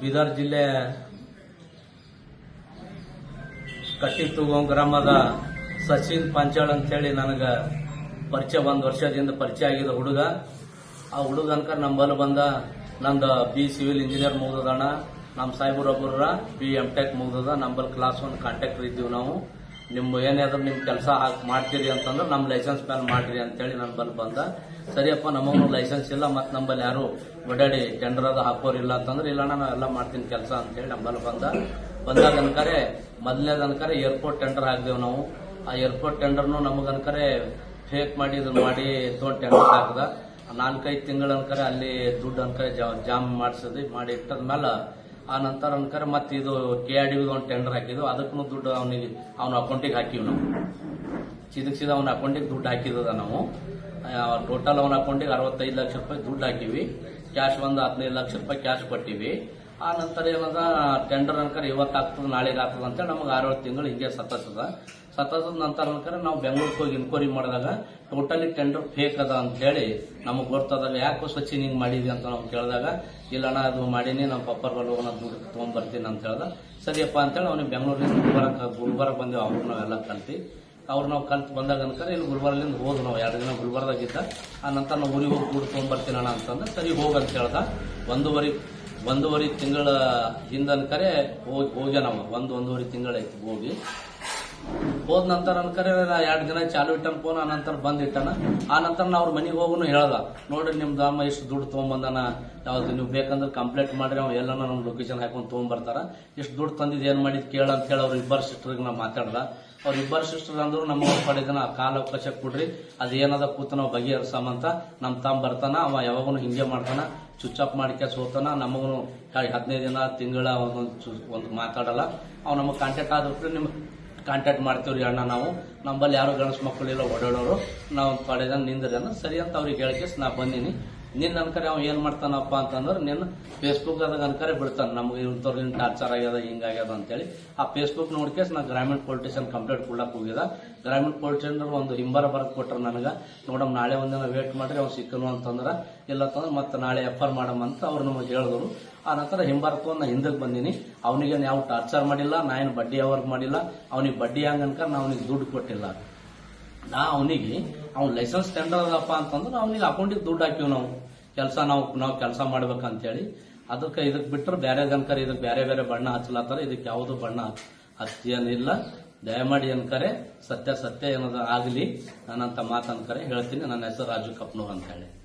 ಬೀದರ್ ಜಿಲ್ಲೆ ಕಟ್ಟಿತ್ತುಗೋಂ ಗ್ರಾಮದ ಸಚಿನ್ ಪಂಚಾಳ್ ಅಂತೇಳಿ ನನಗೆ ಪರಿಚಯ ಒಂದು ವರ್ಷದಿಂದ ಪರಿಚಯ ಆಗಿದ ಹುಡುಗ. ಆ ಹುಡುಗ ಅನ್ಕ ನಂಬಲ್ಲಿ ಬಂದ ನಂದು ಬಿ ಸಿವಿಲ್ ಇಂಜಿನಿಯರ್ ಮುಗ್ದದಣ್ಣ. ನಮ್ಮ ಸಾಹೇಬ್ರೊಬ್ಬರ ಬಿ ಎಂ ಟೆಕ್ ಮುಗ್ದದ. ನಂಬಲ್ಲಿ ಕ್ಲಾಸ್ ಒಂದು ಕಾಂಟ್ಯಾಕ್ಟರ್ ಇದ್ದೀವಿ ನಾವು. ನಿಮ್ಮ ಏನಾದ್ರು ನಿಮ್ಮ ಕೆಲಸ ಹಾಕಿ ಮಾಡ್ತೀರಿ ಅಂತಂದ್ರೆ ನಮ್ಮ ಲೈಸೆನ್ಸ್ ಮೇಲೆ ಮಾಡ್ರಿ ಅಂತೇಳಿ ನನ್ನ ಬಲ್ಲಿ ಬಂದ. ಸರಿಯಪ್ಪ, ನಮಗೂ ಲೈಸೆನ್ಸ್ ಇಲ್ಲ, ಮತ್ತು ನಂಬಲ್ಲಿ ಯಾರು ಓಡಾಡಿ ಟೆಂಡರ್ ಅದು ಹಾಕೋರಿಲ್ಲ ಅಂತಂದ್ರೆ, ಇಲ್ಲ ನಾನು ಎಲ್ಲ ಮಾಡ್ತೀನಿ ಕೆಲಸ ಅಂತೇಳಿ ನಂಬಲ್ಲಿ ಬಂದ. ಬಂದಾಗ ಅನ್ಕರೆ, ಮೊದಲನೇದು ಅನ್ಕರೆ ಏರ್ಪೋರ್ಟ್ ಟೆಂಡರ್ ಹಾಕ್ದೇವು ನಾವು. ಆ ಏರ್ಪೋರ್ಟ್ ಟೆಂಡರ್ನು ನಮಗನ್ಕರೆ ಫೇಕ್ ಮಾಡಿ ಇದನ್ನ ಮಾಡಿ ತೊಗೊಂಡು ಟೆಂಡರ್ ಹಾಕ್ದ. ನಾಲ್ಕೈದು ತಿಂಗಳ ಅನ್ಕರೆ ಅಲ್ಲಿ ದುಡ್ಡು ಅನ್ಕರೆ ಜಾಮ್ ಮಾಡಿಸಿದ್ವಿ ಮಾಡಿ ಇಟ್ಟದ್ಮೇಲೆ ಆ ನಂತರ ಅನ್ಕರ ಮತ್ತೆ ಇದು ಕೆ ಆರ್ ಡಿ ಒಂದು ಟೆಂಡರ್ ಹಾಕಿದ್ವು. ಅದಕ್ಕೂ ದುಡ್ಡು ಅವನಿಗೆ, ಅವನ ಅಕೌಂಟಿಗೆ ಹಾಕಿವಿ ನಾವು. ಸಿದಕ್ ಸೀದಾ ಅವನ ಅಕೌಂಟಿಗೆ ದುಡ್ಡು ಹಾಕಿದ ನಾವು. ಟೋಟಲ್ ಅವನ ಅಕೌಂಟಿಗೆ ಅರವತ್ತೈದು ಲಕ್ಷ ರೂಪಾಯಿ ದುಡ್ಡು ಹಾಕಿವಿ. ಕ್ಯಾಶ್ ಒಂದು ಹದಿನೈದು ಲಕ್ಷ ರೂಪಾಯಿ ಕ್ಯಾಶ್ ಕೊಟ್ಟಿವಿ. ಆ ನಂತರ ಏನದ ಟೆಂಡರ್ ಅನ್ಕರ ಇವತ್ತು ಆಗ್ತದ, ನಾಳೆಗೆ ಆಗ್ತದ ಅಂತೇಳಿ ನಮಗೆ ಆರೇಳು ತಿಂಗಳು ಹಿಂಗೆ ಸತಸದ ಸತಸದ ನಂತರ ಅನ್ಕರ ನಾವು ಬೆಂಗಳೂರಿಗೆ ಹೋಗಿ ಇನ್ಕ್ವೈರಿ ಮಾಡಿದಾಗ ಟೋಟಲಿ ಟೆಂಡರ್ ಫೇಕ್ ಅದ ಅಂತ ಹೇಳಿ ನಮಗೆ ಯಾಕೋ ಯಾಕೆ ಸಚಿನ್ ಹಿಂಗೆ ಮಾಡಿದ್ವಿ ಅಂತ ನಾವು ಕೇಳಿದಾಗ, ಇಲ್ಲಣ್ಣ ಅದು ಮಾಡೀನಿ ನಮ್ಮ ಪಪ್ಪರ್ ಬಲ್ಲ ಹೋಗೋಣ ದುಡ್ಡು ತೊಗೊಂಡ್ಬರ್ತೀನಿ ಅಂತ ಹೇಳ್ದ. ಸರಿಯಪ್ಪ ಅಂತೇಳಿ ಅವ್ನಿಗೆ ಬೆಂಗಳೂರಿಂದ ಗುಲ್ಬರ್ಗ ಗುಲ್ಬರ್ಗ ಬಂದೇವು, ಅವ್ರು ನಾವೆಲ್ಲ ಕಲ್ತಿ. ಅವ್ರು ನಾವು ಕಲ್ತು ಬಂದಾಗ ಅನ್ಕರೆ ಇಲ್ಲಿ ಗುಲ್ಬರ್ಗಲಿಂದ ಹೋದ್ ನಾವು, ಎರಡು ದಿನ ಗುಲ್ಬರ್ದಾಗಿದ್ದ ಆ ನಂತರ ನಾವು ಊರಿಗೆ ಹೋಗಿ ದುಡ್ಡು ತೊಗೊಂಡ್ಬರ್ತೀನಿ ಅಣ್ಣ ಅಂತಂದ್ರೆ ಸರಿ ಹೋಗಂತ ಹೇಳ್ದ. ಒಂದೂವರೆ ಒಂದೂವರೆ ತಿಂಗಳ ಹಿಂದ ಕರೆ ಹೋಗಿ ಹೋಗ್ಯ ನಮ್ಮ ಒಂದು, ಒಂದೂವರೆ ತಿಂಗಳಾಯ್ತು ಹೋಗಿ. ಹೋದ ನಂತರ ಅನ್ಕರೆ ಎರಡು ದಿನ ಚಾಲು ಇಟ್ಟನ ಫೋನ್ ಆ ನಂತರ ಬಂದ್ ಇಟ್ಟನ. ಆ ನಂತರ ನಾ ಅವ್ರ ಮನೆಗೆ ಹೋಗುನು ಹೇಳ್ದ. ನೋಡ್ರಿ ನಿಮ್ದು ಅಮ್ಮ ಇಷ್ಟು ದುಡ್ಡು ತೊಗೊಂಬಂದನ. ಯಾವ್ದು ನೀವು ಬೇಕಂದ್ರೆ ಕಂಪ್ಲೇಂಟ್ ಮಾಡ್ರಿ, ಅವ್ ಎಲ್ಲ ನಮ್ಮ ಲೊಕೇಶನ್ ಹಾಕೊಂಡು ತೊಗೊಂಬರ್ತಾರ. ಇಷ್ಟು ದುಡ್ಡು ತಂದಿದ್ದು ಏನು ಮಾಡಿದ್ ಕೇಳ ಅಂತ ಹೇಳಿ ಅವ್ರ ಇಬ್ಬರು ಸಿಸ್ಟರ್ಗೆ ನಾ ಮಾತಾಡ್ದ. ಅವ್ರ ಇಬ್ಬರು ಸಿಸ್ಟರ್ ಅಂದ್ರು ನಮ್ಮ ಪಡೆದನ ಕಾಲ ಅವಕಾಶ ಕೊಡ್ರಿ. ಅದೇನದ ಕೂತ ನಾವು ಬಗೆಹರಿಸಮಂತ ನಮ್ಮ ತಮ್ಮ ಬರ್ತಾನ. ಅವ ಯಾವಾಗೂ ಹಿಂಗೆ ಮಾಡ್ತಾನ. ಸ್ವಿಚ್ ಆಫ್ ಮಾಡ್ಕ್ಯಾಸ್ ಹೋಗ್ತಾನ ನಮಗೂ ಹದಿನೈದು ದಿನ, ತಿಂಗಳ ಒಂದೊಂದು ಒಂದು ಮಾತಾಡಲ್ಲ. ಅವ್ ನಮಗೆ ಕಾಂಟ್ಯಾಕ್ಟ್ ಆದ್ರೆ ನಿಮ್ಗೆ ಕಾಂಟ್ಯಾಕ್ಟ್ ಮಾಡ್ತೀವ್ರಿ ಅಣ್ಣ ನಾವು. ನಮ್ಮಲ್ಲಿ ಯಾರು ಗಣಸ್ ಮಕ್ಕಳಿಲ್ಲ ಓಡಾಡೋರು ನಾವು ಪಡೆದ ನಿಂದ್ರಿ ಸರಿ ಅಂತ ಅವ್ರಿಗೆ ಹೇಳ್ಕೆಸ್ ನಾ ಬಂದೀನಿ. ನಿನ್ನ ಅನ್ಕರೆ ಅವ್ ಏನ್ ಮಾಡ್ತಾನಪ್ಪ ಅಂತಂದ್ರೆ ನಿನ್ನ ಫೇಸ್ಬುಕ್ ಅದಾಗ ಅನ್ಕರೆ ಬಿಡ್ತಾನೆ, ನಮ್ಗೆ ಇಂಥವ್ರು ಟಾರ್ಚರ್ ಆಗ್ಯದ ಹಿಂಗಾಗ್ಯದ ಅಂತೇಳಿ. ಆ ಫೇಸ್ಬುಕ್ ನೋಡ್ಕೇಸ್ ನಾ ಗ್ರಾಮೀಣ ಪೊಲೀಸ್ ಸ್ಟೇಷನ್ ಕಂಪ್ಲೇಂಟ್ ಕೊಡ್ಲಕ್ ಹೋಗಿದ. ಗ್ರಾಮೀಣ ಪೊಲೀಸ್ ಒಂದು ಹಿಂಬರ ಬರಕ್ ಕೊಟ್ರ ನನಗ. ನೋಡಮ್ ನಾಳೆ ಒಂದಿನ ವೇಟ್ ಮಾಡ್ರಿ ಅವ್ನು ಸಿಕ್ಕನು ಅಂತಂದ್ರ ಇಲ್ಲ ಅಂತಂದ್ರೆ ಮತ್ತೆ ನಾಳೆ ಎಫರ್ ಮಾಡಮ್ ಅಂತ ಅವ್ರು ನಮಗೆ ಹೇಳಿದ್ರು. ಆ ನಂತರ ಹಿಂಬರತ್ವ ನಾ ಹಿಂದಕ್ಕೆ ಬಂದೀನಿ. ಅವನಿಗೆ ಯಾವ ಟಾರ್ಚರ್ ಮಾಡಿಲ್ಲ, ನಾ ಏನು ಬಡ್ಡಿ ಅವರ್ಗ್ ಮಾಡಿಲ್ಲ, ಅವನಿಗೆ ಬಡ್ಡಿ ಹಂಗ ಅನ್ಕ ನಾ ಅವನಿಗೆ ದುಡ್ಡು ಕೊಟ್ಟಿಲ್ಲ. ನಾ ಅವನಿಗೆ, ಅವ್ನ ಲೈಸೆನ್ಸ್ ಟೆಂಡರ್ ಅದಪ್ಪ ಅಂತಂದ್ರೆ ಅವನಿಗೆ ಅಕೌಂಟಿಗೆ ದುಡ್ಡು ಹಾಕಿವ್ ನಾವು. ಕೆಲಸ ನಾವು ನಾವು ಕೆಲಸ ಮಾಡ್ಬೇಕಂತೇಳಿ. ಅದಕ್ಕೆ ಇದಕ್ಕೆ ಬಿಟ್ಟರೆ ಬೇರೆ ಜನಕರ ಇದಕ್ಕೆ ಬೇರೆ ಬೇರೆ ಬಣ್ಣ ಹಚ್ಚಲತ್ತಾರ ಇದಕ್ಕೆ ಯಾವುದು ಬಣ್ಣ ಹಚ್ಚೇನಿಲ್ಲ. ದಯಮಾಡಿ ಅನ್ಕರೆ, ಸತ್ಯ ಸತ್ಯ ಏನದ ಆಗಲಿ, ನಾನಂತ ಮಾತು ಅನ್ಕರೆ, ಹೇಳ್ತೀನಿ. ನನ್ನ ಹೆಸರು ರಾಜು ಕಪ್ನೂರ್ ಅಂತ ಹೇಳಿ